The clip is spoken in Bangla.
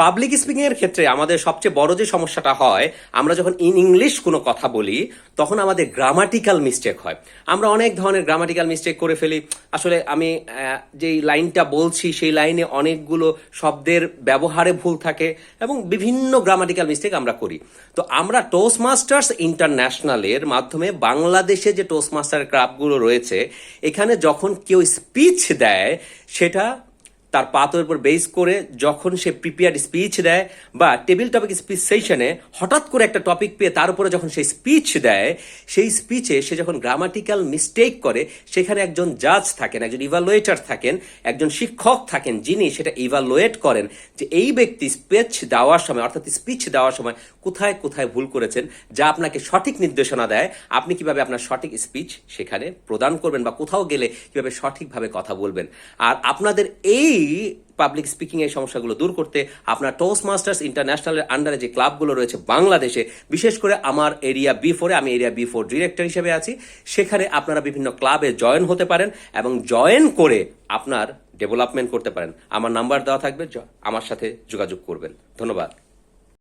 পাবলিক স্পিকিং এর ক্ষেত্রে আমাদের সবচেয়ে বড় যে সমস্যাটা হয়, আমরা যখন ইন ইংলিশ কোনো কথা বলি, তখন আমাদের গ্রামাটিক্যাল মিস্টেক হয়। আমরা অনেক ধরনের গ্রামাটিক্যাল মিস্টেক করে ফেলি। আসলে আমি যেই লাইনটা বলছি, সেই লাইনে অনেকগুলো শব্দের ব্যবহারে ভুল থাকে এবং বিভিন্ন গ্রামাটিক্যাল মিস্টেক আমরা করি। তো আমরা টোস্ট মাস্টার্স ইন্টারন্যাশনালের মাধ্যমে বাংলাদেশে যে টোস্ট মাস্টার ক্লাবগুলো রয়েছে, এখানে যখন কেউ স্পিচ দেয়, সেটা তার পাতের উপর বেস করে যখন সে প্রিপেয়ার্ড স্পিচ দেয় বা টেবিল টপিক স্পিচ সেশনে হঠাৎ করে একটা টপিক পেয়ে তার উপরে যখন সে স্পিচ দেয়, সেই স্পিচে সে যখন গ্রামাটিক্যাল মিস্টেক করে, সেখানে একজন জাজ থাকেন, একজন ইভালুয়েটার থাকেন, একজন শিক্ষক থাকেন যিনি সেটা ইভালুয়েট করেন যে এই ব্যক্তি স্পিচ দেওয়ার সময়, অর্থাৎ স্পিচ দেওয়ার সময় কোথায় কোথায় ভুল করেছেন, যা আপনাকে সঠিক নির্দেশনা দেয়, আপনি কীভাবে আপনার সঠিক স্পিচ সেখানে প্রদান করবেন বা কোথাও গেলে কীভাবে সঠিকভাবে কথা বলবেন। আর আপনাদের এই পাবলিক স্পিকিং এর সমস্যাগুলো দূর করতে আপনার টোস্ট মাস্টার্স ইন্টারন্যাশনালের আন্ডারে যে ক্লাবগুলো রয়েছে বাংলাদেশে, বিশেষ করে আমার এরিয়া বি ফোরে আমি এরিয়া বি ফোর ডিরেক্টর হিসেবে আছি, সেখানে আপনারা বিভিন্ন ক্লাবে জয়েন হতে পারেন এবং জয়েন করে আপনার ডেভেলপমেন্ট করতে পারেন। আমার নাম্বার দেওয়া থাকবে আমার সাথে যোগাযোগ করবেন। ধন্যবাদ।